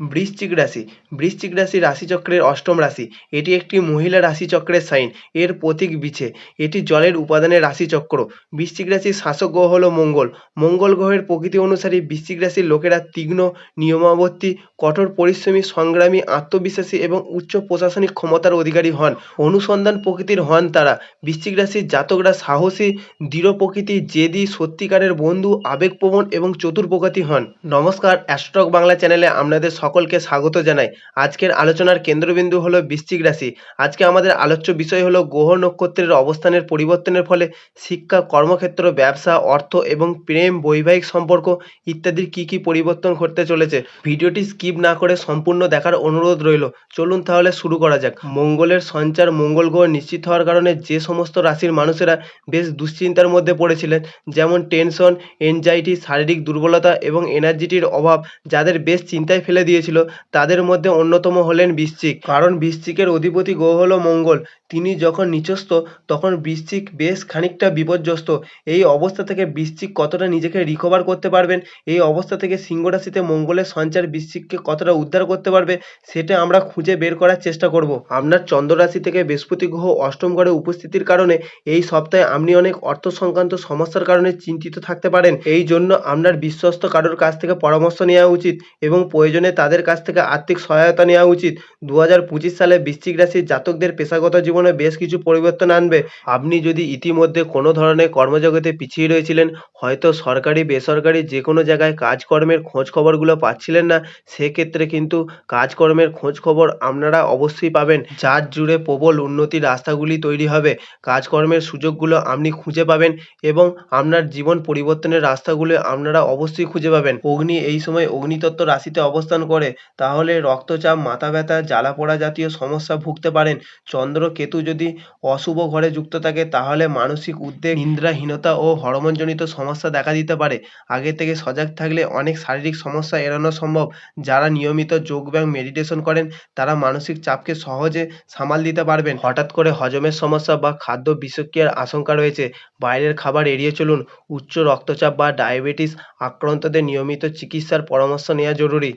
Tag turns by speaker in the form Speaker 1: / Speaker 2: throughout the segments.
Speaker 1: বৃশ্চিক রাশি। বৃশ্চিক রাশি রাশিচক্রের অষ্টম রাশি। এটি একটি মহিলা রাশিচক্রের সাইন। এর প্রতীক বিছে। এটি জলের উপাদানের রাশিচক্র। বৃশ্চিক রাশির শাসক গ্রহ হল মঙ্গল। মঙ্গল গ্রহের প্রকৃতি অনুসারে বৃশ্চিক রাশির লোকেরা তীক্ষ্ণ নিয়মাবর্তী কঠোর পরিশ্রমী, সংগ্রামী, আত্মবিশ্বাসী এবং উচ্চ প্রশাসনিক ক্ষমতার অধিকারী হন। অনুসন্ধান প্রকৃতির হন তারা। বৃশ্চিক রাশির জাতকরা সাহসী, দৃঢ় প্রকৃতি, জেদি, সত্যিকারের বন্ধু, আবেগপ্রবণ এবং চতুর প্রকৃতি হন। নমস্কার, অ্যাস্ট্রক বাংলা চ্যানেলে আপনাদের সকলকে স্বাগত জানাই। আজকের আলোচনার কেন্দ্রবিন্দু হলো বৃশ্চিক রাশি। আজকে আমাদের আলোচ্য বিষয় হলো গ্রহ নক্ষত্রের অবস্থানের পরিবর্তনের ফলে শিক্ষা, কর্মক্ষেত্র, ব্যবসা, অর্থ এবং প্রেম, বৈবাহিক সম্পর্ক ইত্যাদির কি কি পরিবর্তন ঘটতে চলেছে। ভিডিওটি স্কিপ না করে সম্পূর্ণ দেখার অনুরোধ রইল। চলুন তাহলে শুরু করা যাক। মঙ্গলের সঞ্চার মঙ্গল গ্রহ নিশ্চিত হওয়ার কারণে যে সমস্ত রাশির মানুষেরা বেশ দুশ্চিন্তার মধ্যে পড়েছিলেন, যেমন টেনশন এনজাইটি শারীরিক দুর্বলতা এবং এনার্জিটির অভাব, যাদের বেশ চিন্তায় ফেলে দিয়েছিল। তাদের মধ্যে অন্যতম হলেন বৃশ্চিক কারণ বৃশ্চিকের অধিপতি গ্রহ হল মঙ্গল। তিনি যখন নিচস্থ, তখন বৃশ্চিক বেশ খানিকটা বিপর্যস্ত। এই অবস্থা থেকে বৃশ্চিক কতটা নিজেকে রিকভার করতে পারবেন? এই অবস্থা থেকে সিংহ রাশিতে মঙ্গলের সঞ্চার বৃশ্চিককে কতটা উদ্ধার করতে পারবে? সেটা আমরা খুঁজে বের করার চেষ্টা করব। আপনার চন্দ্র রাশি থেকে বৃহস্পতি গ্রহ অষ্টম ঘরে উপস্থিতির কারণে এই সপ্তাহে আপনি অনেক অর্থ সংক্রান্ত সমস্যার কারণে চিন্তিত থাকতে পারেন। এই জন্য আপনার বিশ্বস্ত কারোর কাছ থেকে পরামর্শ নেওয়া উচিত এবং প্রয়োজনে তাদের কাছ থেকে আর্থিক সহায়তা নেওয়া উচিত। দু হাজার পঁচিশ সালে বৃশ্চিক রাশির জাতকদের পেশাগত জীবনে বেশ কিছু পরিবর্তন আনবে। আপনি যদি ইতিমধ্যে কোনো ধরনের কর্মজগতে পিছিয়ে রয়েছিলেন, হয়তো সরকারি, বেসরকারি যে কোনো জায়গায় কাজকর্মের খোঁজ খবরগুলো পাচ্ছিলেন না, সেক্ষেত্রে কিন্তু কাজকর্মের খোঁজ খবর আপনারা অবশ্যই পাবেন। যার জুড়ে প্রবল উন্নতির রাস্তাগুলি তৈরি হবে, কাজকর্মের সুযোগগুলো আপনি খুঁজে পাবেন এবং আপনার জীবন পরিবর্তনের রাস্তাগুলো আপনারা অবশ্যই খুঁজে পাবেন। অগ্নি, এই সময় অগ্নিতত্ত্ব রাশিতে অবস্থান করে, তাহলে রক্তচাপ মাথা ব্যথা জ্বালা পোড়া জাতীয় সমস্যা ভুগতে পারেন। চন্দ্র কেতু যদি অশুভ ঘরে যুক্ত থাকে, তাহলে মানসিক উদ্বেগ, নিদ্রাহীনতা ও হরমোনজনিত সমস্যা দেখা দিতে পারে। আগে থেকে সজাগ থাকলে অনেক শারীরিক সমস্যা এড়ানো সম্ভব। যারা নিয়মিত যোগব্যায়াম মেডিটেশন করেন, তারা মানসিক চাপকে সহজে সামাল দিতে পারবেন। হঠাৎ করে হজমের সমস্যা বা খাদ্য বিষক্রিয়ার আশঙ্কা রয়েছে। বাইরের খাবার এড়িয়ে চলুন। উচ্চ রক্তচাপ বা ডায়াবেটিস আক্রান্তদের নিয়মিত চিকিৎসার পরামর্শ নেওয়া জরুরি।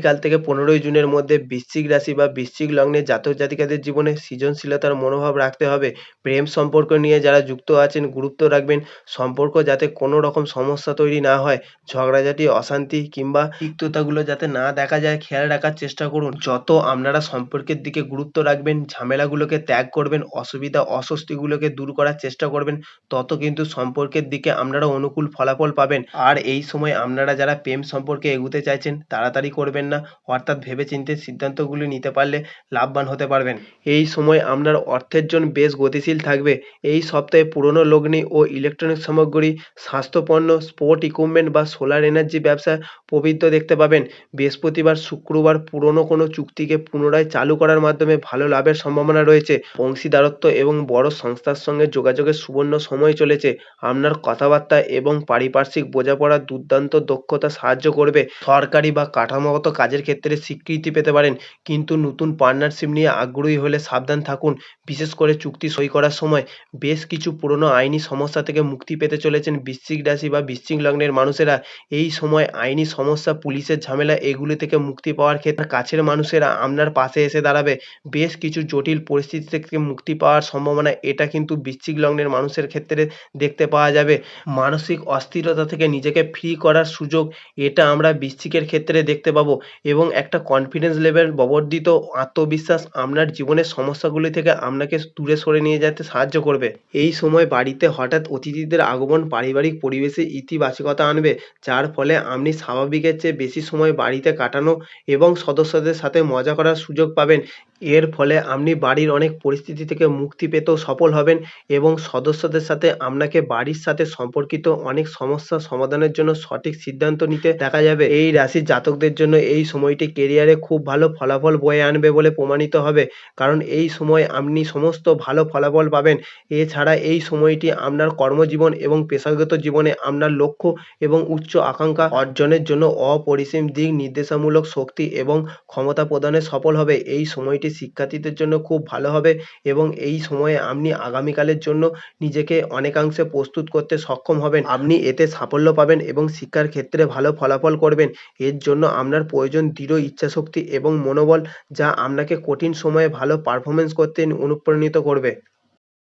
Speaker 1: আগামীকাল থেকে পনেরোই জুনের মধ্যে বৃশ্চিক রাশি বা বৃশ্চিক লগ্নে জাতক জাতিকাদের জীবনে সৃজনশীলতার মনোভাব রাখতে হবে। প্রেম সম্পর্ক নিয়ে যারা যুক্ত আছেন, গুরুত্ব রাখবেন। সম্পর্ক যাতে কোনো রকম সমস্যা তৈরি না হয়। ঝগড়াঝাটি, অশান্তি কিংবা তিক্ততাগুলো যাতে না দেখা যায়, খেয়াল রাখার চেষ্টা করুন। যত আপনারা সম্পর্কের দিকে গুরুত্ব রাখবেন, ঝামেলাগুলোকে ত্যাগ করবেন, অসুবিধা, অস্বস্তিগুলোকে দূর করার চেষ্টা করবেন, তত কিন্তু সম্পর্কের দিকে আপনারা অনুকূল ফলাফল পাবেন। আর এই সময় আপনারা যারা প্রেম সম্পর্কে এগুতে চাইছেন, তাড়াতাড়ি করবেন না। অর্থাৎ ভেবেচিন্তে সিদ্ধান্তগুলি নিতে পারলে লাভবান হতে পারবেন। এই সময় আপনার অর্থের জন্য বেশ গতিশীল থাকবে। এই সপ্তাহে পুরনো লগ্নি ও ইলেকট্রনিক সামগ্রী, স্বাস্থ্যপণ্য স্পোর্ট ইকুইপমেন্ট বা সোলার এনার্জি ব্যবসা প্রবৃদ্ধ দেখতে পাবেন। বৃহস্পতিবার, শুক্রবার পুরনো কোনো চুক্তিকে পুনরায় চালু করার মাধ্যমে ভালো লাভের সম্ভাবনা রয়েছে। অংশীদারত্ব এবং বড় সংস্থার সঙ্গে যোগাযোগের সুবর্ণ সময় চলেছে। আপনার কথাবার্তা এবং পারিপার্শ্বিক বোঝাপড়ার দুর্দান্ত দক্ষতা সাহায্য করবে। সরকারি বা কাঠামোগত কাজের ক্ষেত্রে স্বীকৃতি পেতে পারেন। কিন্তু নতুন পার্টনারশিপ নিয়ে আগ্রহী হলে সাবধান থাকুন, বিশেষ করে চুক্তি সই করার সময়। বেশ কিছু পুরনো আইনি সমস্যা থেকে মুক্তি পেতে চলেছেন বৃশ্চিক রাশি বা বৃশ্চিক লগ্নের মানুষেরা। এই সময় আইনি সমস্যা, পুলিশের ঝামেলা, এগুলি থেকে মুক্তি পাওয়ার ক্ষেত্রে কাছের মানুষেরা আপনার পাশে এসে দাঁড়াবে। বেশ কিছু জটিল পরিস্থিতি থেকে মুক্তি পাওয়ার সম্ভাবনা, এটা কিন্তু বৃশ্চিক লগ্নের মানুষের ক্ষেত্রে দেখতে পাওয়া যাবে। মানসিক অস্থিরতা থেকে নিজেকে ফ্রি করার সুযোগ, এটা আমরা বৃশ্চিকের ক্ষেত্রে দেখতে পাবো। এবং একটা কনফিডেন্স লেভেল বর্ধিত আত্মবিশ্বাস আপনার জীবনের সমস্যাগুলি থেকে আপনাকে দূরে সরে নিয়ে যেতে সাহায্য করবে। এই সময় বাড়িতে হঠাৎ অতিথিদের আগমন পারিবারিক পরিবেশে ইতিবাচকতা আনবে, যার ফলে আপনি স্বাভাবিকের চেয়ে বেশি সময় বাড়িতে কাটানো এবং সদস্যদের সাথে মজা করার সুযোগ পাবেন। এর ফলে আপনি বাড়ির অনেক পরিস্থিতি থেকে মুক্তি পেতেও সফল হবেন এবং সদস্যদের সাথে আপনাকে বাড়ির সাথে সম্পর্কিত অনেক সমস্যা সমাধানের জন্য সঠিক সিদ্ধান্ত নিতে দেখা যাবে। এই রাশির জাতকদের জন্য এই সময়টি কেরিয়ারে খুব ভালো ফলাফল বয়ে আনবে বলে প্রমাণিত হবে। কারণ এই সময় আপনি সমস্ত ভালো ফলাফল পাবেন। এছাড়া এই সময়টি আপনার কর্মজীবন এবং পেশাগত জীবনে আপনার লক্ষ্য এবং উচ্চ আকাঙ্ক্ষা অর্জনের জন্য অপরিসীম দিক নির্দেশামূলক শক্তি এবং ক্ষমতা প্রদানে সফল হবে। এই সময়টি শিক্ষার্থীদের জন্য খুব ভালো হবে এবং এই সময়ে আপনি আগামীকালের জন্য নিজেকে অনেকাংশে প্রস্তুত করতে সক্ষম হবেন। আপনি এতে সাফল্য পাবেন এবং শিক্ষার ক্ষেত্রে ভালো ফলাফল করবেন। এর জন্য আপনার প্রয়োজন দৃঢ় ইচ্ছাশক্তি এবং মনোবল যা আপনাকে কঠিন সময়ে ভালো পারফরম্যান্স করতে অনুপ্রাণিত করবে।